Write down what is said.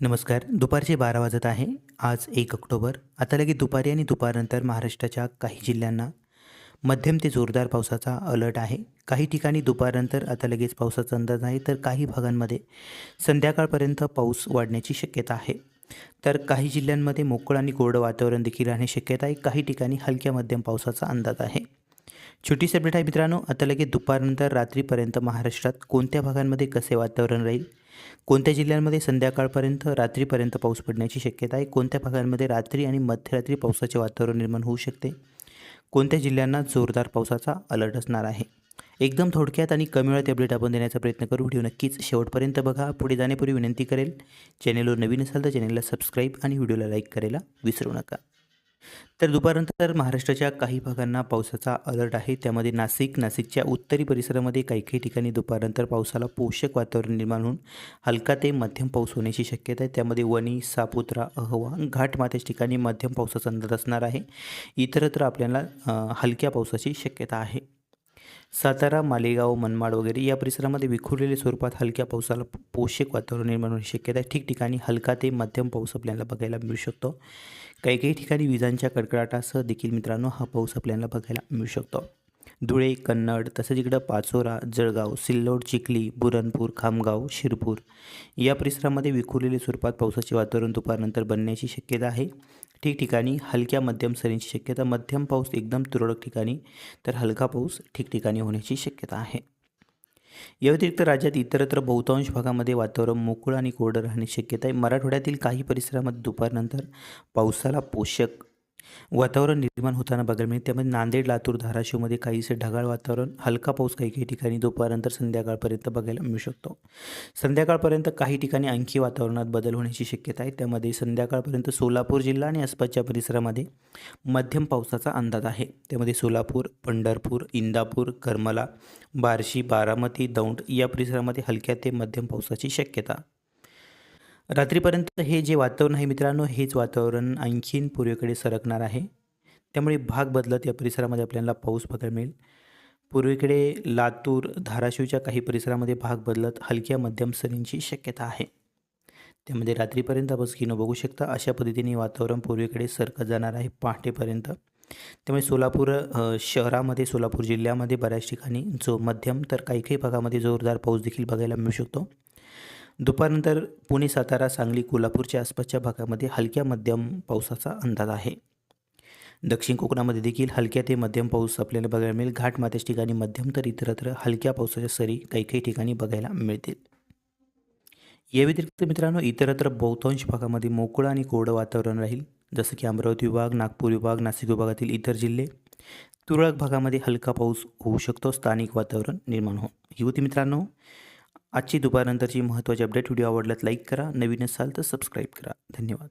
नमस्कार दुपारचे बारा वाजत आहे. आज एक ऑक्टोबर. आता लगेच दुपारी आणि दुपारनंतर महाराष्ट्राच्या काही जिल्ह्यांना मध्यम ते जोरदार पावसाचा अलर्ट आहे. काही ठिकाणी दुपारनंतर आता लगेच पावसाचा अंदाज आहे तर काही भागांमध्ये संध्याकाळपर्यंत पाऊस वाढण्याची शक्यता आहे. तर काही जिल्ह्यांमध्ये मोकळं आणि कोरडं वातावरण देखील राहण्याची शक्यता आहे. काही ठिकाणी हलक्या मध्यम पावसाचा अंदाज आहे. छोटी सेपरेट आहे मित्रांनो आता लगेच दुपारनंतर रात्रीपर्यंत महाराष्ट्रात कोणत्या भागांमध्ये कसे वातावरण राहील? कोणत्या जिल्ह्यांमध्ये संध्याकाळपर्यंत रात्रीपर्यंत पाऊस पडण्याची शक्यता आहे? कोणत्या भागांमध्ये रात्री आणि मध्यरात्री पावसाचे वातावरण निर्माण होऊ शकते? कोणत्या जिल्ह्यांना जोरदार पावसाचा अलर्ट असणार आहे? एकदम थोडक्यात आणि कमी वेळात अपडेट आपण देण्याचा प्रयत्न करू. व्हिडिओ नक्कीच शेवटपर्यंत बघा. पुढे जाण्यापूर्वी विनंती करेल चॅनेलवर नवीन असाल तर चॅनेलला सबस्क्राईब आणि व्हिडिओला लाईक करायला विसरू नका. तर दुपारनंतर महाराष्ट्राच्या काही भागांना पावसाचा अलर्ट आहे. त्यामध्ये नाशिक नाशिकच्या उत्तरी परिसरामध्ये काही काही ठिकाणी दुपारनंतर पावसाला पोषक वातावरण निर्माण होऊन हलका ते मध्यम पाऊस होण्याची शक्यता आहे. त्यामध्ये वणी सापुत्रा अहवा घाटमाथ्याच्या ठिकाणी मध्यम पावसाचा अंदाज असणार आहे. इतरत्र आपल्याला हलक्या पावसाची शक्यता आहे. सातारा मालेगाव मनमाड वगैरे या परिसरामध्ये विखुरलेल्या स्वरूपात हलक्या पावसाला पोषक वातावरण निर्माण होण्याची शक्यता आहे. ठिकठिकाणी हलका ते मध्यम पाऊस आपल्याला बघायला मिळू शकतो. काही काही ठिकाणी विजांच्या कडकडाटासह देखील मित्रांनो हा पाऊस आपल्याला बघायला मिळू शकतो. धुळे कन्नड तसंच इकडं पाचोरा जळगाव सिल्लोड चिखली बुरणपूर खामगाव शिरपूर या परिसरामध्ये विखुरलेल्या स्वरूपात पावसाचे वातावरण दुपारनंतर बनण्याची शक्यता आहे. ठिकठिकाणी हलक्या मध्यम सरींची शक्यता मध्यम पाऊस एकदम तुरळक ठिकाणी तर हलका पाऊस ठिकठिकाणी होण्याची शक्यता आहे. या व्यतिरिक्त राज्यात इतरत्र बहुतांश भागामध्ये वातावरण मोकळं आणि कोरडं राहण्याची शक्यता आहे. मराठवाड्यातील काही परिसरामध्ये दुपारनंतर पावसाला पोषक वातावरण निर्माण होताना बघायला मिळेल. त्यामध्ये नांदेड लातूर धाराशिवमध्ये काहीसे ढगाळ वातावरण हलका पाऊस काही काही ठिकाणी दुपारनंतर संध्याकाळपर्यंत बघायला मिळू शकतो. संध्याकाळपर्यंत काही ठिकाणी आणखी वातावरणात बदल होण्याची शक्यता आहे. त्यामध्ये संध्याकाळपर्यंत सोलापूर जिल्हा आणि आसपासच्या परिसरामध्ये मध्यम पावसाचा अंदाज आहे. त्यामध्ये सोलापूर पंढरपूर इंदापूर करमला बार्शी बारामती दौंड या परिसरामध्ये हलक्या ते मध्यम पावसाची शक्यता रात्रीपर्यंत हे जे वातावरण आहे मित्रांनो हेच वातावरण आणखीन पूर्वेकडे सरकणार आहे. त्यामुळे भाग बदलत या परिसरामध्ये आपल्याला पाऊस बघायला मिळेल. पूर्वेकडे लातूर धाराशिवच्या काही परिसरामध्ये भाग बदलत हलक्या मध्यम सरींची शक्यता आहे. त्यामध्ये रात्रीपर्यंत आपण स्किनो बघू शकता. अशा पद्धतीने वातावरण पूर्वेकडे सरकत जाणार आहे पहाटेपर्यंत. त्यामुळे सोलापूर शहरामध्ये सोलापूर जिल्ह्यामध्ये बऱ्याच ठिकाणी जो मध्यम तर काही काही भागामध्ये जोरदार पाऊस देखील बघायला मिळू शकतो. दुपारनंतर पुणे सातारा सांगली कोल्हापूरच्या आसपासच्या भागामध्ये हलक्या मध्यम पावसाचा अंदाज आहे. दक्षिण कोकणामध्ये देखील हलक्या ते मध्यम पाऊस आपल्याला बघायला मिळेल. घाटमाथ्याच्या ठिकाणी मध्यम तर इतरत्र हलक्या पावसाच्या सरी काही काही ठिकाणी बघायला मिळतील. या व्यतिरिक्त मित्रांनो इतरत्र बहुतांश भागामध्ये मोकळं आणि कोरडं वातावरण राहील. जसं की अमरावती विभाग नागपूर विभाग नाशिक विभागातील इतर जिल्हे. तुरळक भागामध्ये हलका पाऊस होऊ शकतो. स्थानिक वातावरण निर्माण होऊन ही होती मित्रांनो. आजची दुपारनंतरची महत्त्वाची अपडेट व्हिडिओ आवडल्यात लाईक करा. नवीन असाल तर सबस्क्राईब करा. धन्यवाद.